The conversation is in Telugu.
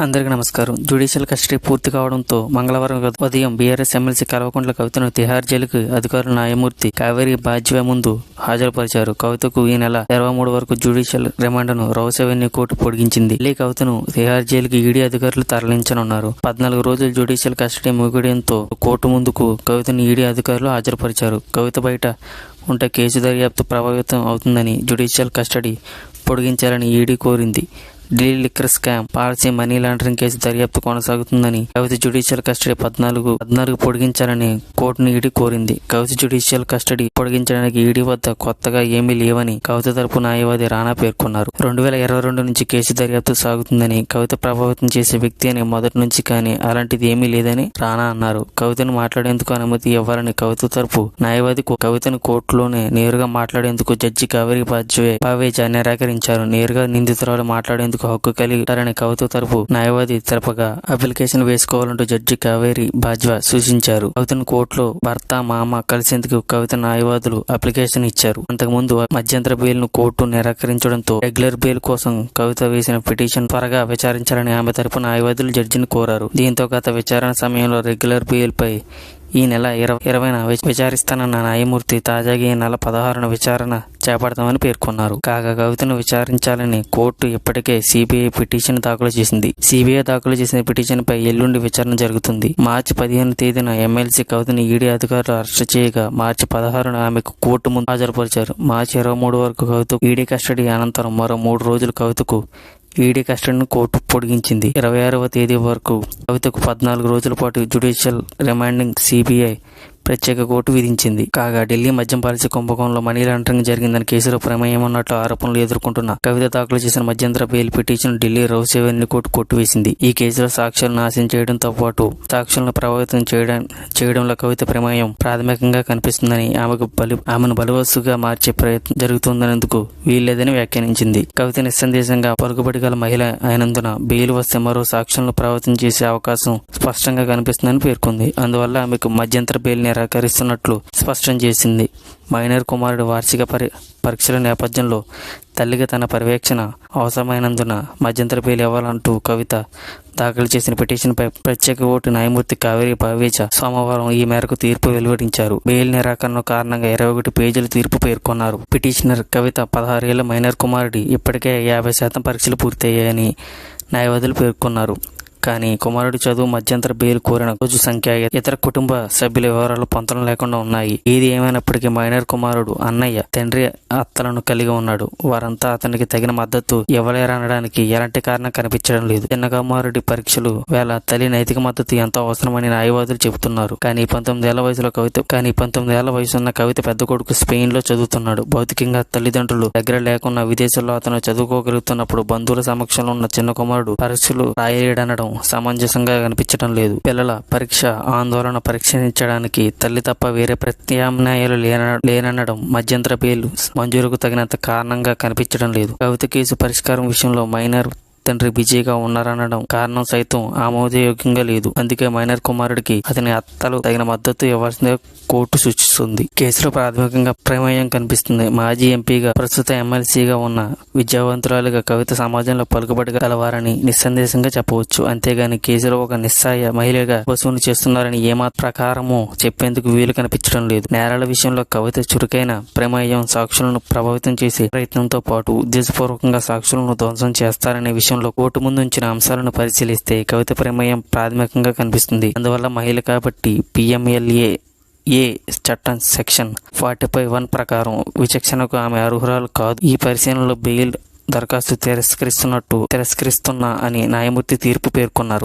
అందరికీ నమస్కారం. జ్యుడిషియల్ కస్టడీ పూర్తి కావడంతో మంగళవారం ఉదయం బీఆర్ఎస్ ఎమ్మెల్సీ కల్వకుంట్ల కవితను తిహార్ జైలుకు అధికారులు న్యాయమూర్తి కావేరి బాజ్వే ముందు హాజరుపరిచారు. కవితకు ఈ నెల ఇరవై మూడు వరకు జ్యుడిషియల్ రిమాండ్ను రౌస్ అవెన్యూ కోర్టు పొడిగించింది. ఈ కవితను తిహార్ జైలుకి ఈడీ అధికారులు తరలించనున్నారు. పద్నాలుగు రోజులు జ్యుడిషియల్ కస్టడీ ముగియడంతో కోర్టు ముందుకు కవితను ఈడీ అధికారులు హాజరుపరిచారు. కవిత బయట ఉంటే కేసు దర్యాప్తు ప్రభావితం అవుతుందని జ్యుడిషియల్ కస్టడీ పొడిగించాలని ఈడీ కోరింది. Delhi liquor scam policy money laundering case దర్యాప్తు కొనసాగుతుందని కవిత జ్యుడిషియల్ కస్టడీ పద్నాలుగు పద్నాలుగు పొడిగించాలని కోర్టును ఈడీ కోరింది. కవిత జ్యుడిషియల్ కస్టడీ పొడిగించడానికి ఈడీ వద్ద కొత్తగా ఏమీ లేవని కవిత తరపు న్యాయవాది రాణా పేర్కొన్నారు. రెండు వేల ఇరవై రెండు నుంచి కేసు దర్యాప్తు సాగుతుందని కవిత ప్రభావితం చేసే వ్యక్తి అని మొదటి నుంచి కానీ అలాంటిది ఏమీ లేదని రాణా అన్నారు. కవితను మాట్లాడేందుకు అనుమతి ఇవ్వాలని కవిత తరపు న్యాయవాది కవితను కోర్టులోనే నేరుగా మాట్లాడేందుకు జడ్జి కావేరి పాజ్వే పావేజా నిరాకరించారు. నేరుగా నిందితురాలు మాట్లాడేందుకు హక్కు కలిగి ఉంటారని కవిత తరపు న్యాయవాది తెలపగా అప్లికేషన్ వేసుకోవాలంటూ జడ్జి కావేరి బాజ్వా సూచించారు. కవితను కోర్టులో భర్త మామ కలిసేందుకు కవిత న్యాయవాదులు అప్లికేషన్ ఇచ్చారు. అంతకుముందు మధ్యంతర బెయిల్ను కోర్టు నిరాకరించడంతో రెగ్యులర్ బెయిల్ కోసం కవిత వేసిన పిటిషన్ త్వరగా విచారించాలని ఆమె తరపు న్యాయవాదులు జడ్జిని కోరారు. దీంతో గత విచారణ సమయంలో రెగ్యులర్ బెయిల్ పై ఈ నెల ఇరవై ఇరవైన విచారిస్తానన్న న్యాయమూర్తి తాజాగా ఈ నెల పదహారున విచారణ చేపడతామని పేర్కొన్నారు. కాగా కవితను విచారించాలని కోర్టు ఇప్పటికే సిబిఐ పిటిషన్ దాఖలు చేసింది. సిబిఐ దాఖలు చేసిన పిటిషన్ పై ఎల్లుండి విచారణ జరుగుతుంది. మార్చి పదిహేను తేదీన ఎమ్మెల్సీ కవితను ఈడీ అధికారులు అరెస్ట్ చేయగా మార్చి పదహారున ఆమెకు కోర్టు ముందు హాజరుపరిచారు. మార్చి ఇరవై మూడు వరకు కవిత ఈడీ కస్టడీ అనంతరం మరో మూడు రోజులు కవితకు ఈడీ కస్టడీని కోర్టు పొడిగించింది. ఇరవై ఆరవ తేదీ వరకు కవితకు పద్నాలుగు రోజుల పాటు జ్యుడిషియల్ రిమాండింగ్ సిబిఐ ప్రత్యేక కోర్టు విధించింది. కాగా ఢిల్లీ మద్యం పాలసీ కుంభకోణంలో మనీ లాండరింగ్ జరిగిందని కేసులో ప్రమేయం ఉన్నట్లు ఆరోపణలు ఎదుర్కొంటున్న కవిత దాఖలు చేసిన మధ్యంతర bail petition Delhi Rouse Avenue court కొట్టివేసింది ఈ కేసులో సాక్షులను నాశనం చేయడంతో పాటు సాక్షులను ప్రభావితం చేయడం చేయడంలో కవిత ప్రమేయం ప్రాథమికంగా కనిపిస్తుందని ఆమెకు బలి ఆమెను బలవస్సుగా మార్చే ప్రయత్నం జరుగుతుందనేందుకు వీల్లేదని వ్యాఖ్యానించింది. కవిత నిస్సందేశంగా పలుకుబడి గల మహిళ అయినందున బెయిల్ వస్తే మరో సాక్ష్యాలను ప్రభావితం చేసే అవకాశం స్పష్టంగా కనిపిస్తుందని పేర్కొంది. అందువల్ల ఆమెకు మధ్యంతర బెయిల్ నిరాకరిస్తున్నట్లు స్పష్టం చేసింది. మైనర్ కుమారుడు వార్షిక పరి పరీక్షల నేపథ్యంలో తల్లిగా తన పర్యవేక్షణ అవసరమైనందున మధ్యంతర బెయిల్ ఇవ్వాలంటూ కవిత దాఖలు చేసిన పిటిషన్పై ప్రత్యేక ఓటు న్యాయమూర్తి కావేరి పవేచ సోమవారం ఈ మేరకు తీర్పు వెలువడించారు. బెయిల్ నిరాకరణ కారణంగా ఇరవై ఒకటి పేజీల తీర్పు పేర్కొన్నారు. పిటిషనర్ కవిత పదహారేళ్ళ మైనర్ కుమారుడి ఇప్పటికే యాభై శాతం పరీక్షలు పూర్తయ్యాయని న్యాయవాదులు పేర్కొన్నారు. కానీ కుమారుడి చదువు మధ్యంతర బెయిల్ కోరిన రోజు సంఖ్య ఇతర కుటుంబ సభ్యుల వివరాలు పొంతన లేకుండా ఉన్నాయి. ఏది ఏమైనప్పటికీ మైనర్ కుమారుడు అన్నయ్య తండ్రి అత్తలను కలిగి ఉన్నాడు. వారంతా అతనికి తగిన మద్దతు ఇవ్వలేరనడానికి ఎలాంటి కారణం కనిపించడం లేదు. చిన్న కుమారుడి పరీక్షలు వేళ తల్లి నైతిక మద్దతు ఎంతో అవసరమని న్యాయవాదులు చెబుతున్నారు. కానీ పంతొమ్మిదేళ్ళ వయసులో కవిత కానీ పంతొమ్మిదేళ్ళ వయసున్న కవిత పెద్ద కొడుకు స్పెయిన్లో చదువుతున్నాడు. భౌతికంగా తల్లిదండ్రులు దగ్గర లేకున్న విదేశాల్లో అతను చదువుకోగలుగుతున్నప్పుడు బంధువుల సమక్షంలో ఉన్న చిన్న కుమారుడు పరీక్షలు రాయలేడనడం సమంజసంగా కనిపించడం లేదు. పిల్లల పరీక్ష ఆందోళన పరీక్షించడానికి తల్లి తప్ప వేరే ప్రత్యామ్నాయాలు లేన లేననడం మధ్యంతర బెయిల్ మంజూరుకు తగినంత కారణంగా కనిపించడం లేదు. కవిత కేసు పరిష్కారం విషయంలో మైనర్ తండ్రి బిజీగా ఉన్నారనడం కారణం సైతం ఆమోదయోగ్యంగా లేదు. అందుకే మైనర్ కుమారుడికి అతని అత్తలు తగిన మద్దతు ఇవ్వాల్సిందిగా కోర్టు సూచిస్తుంది. కేసులో ప్రాథమికంగా ప్రమేయం కనిపిస్తుంది. మాజీ ఎంపీగా ప్రస్తుత ఎమ్మెల్సీగా ఉన్న విద్యావంతురాలుగా కవిత సమాజంలో పలుకుబడి కలవారని నిస్సందేశంగా చెప్పవచ్చు. అంతేగాని కేసులో ఒక నిస్సాయ మహిళగా వసూలు చేస్తున్నారని ఏమాత్ర ప్రకారము చెప్పేందుకు వీలు కనిపించడం లేదు. నేరాల విషయంలో కవిత చురుకైన ప్రమేయం సాక్షులను ప్రభావితం చేసే ప్రయత్నంతో పాటు ఉద్దేశపూర్వకంగా సాక్షులను ధ్వంసం చేస్తారనే విషయం విషయంలో కోర్టు ముందు ఉంచిన అంశాలను పరిశీలిస్తే కవిత ప్రమేయం ప్రాథమికంగా కనిపిస్తుంది. అందువల్ల మహిళ కాబట్టి పిఎంఎల్ఏ ఏ చట్టం సెక్షన్ ఫార్టీ ఫైవ్ వన్ ప్రకారం విచక్షణకు ఆమె అర్హురాలు కాదు. ఈ పరిశీలనలో బెయిల్ దరఖాస్తు తిరస్కరిస్తున్నట్టు తిరస్కరిస్తున్నా అని న్యాయమూర్తి తీర్పు పేర్కొన్నారు.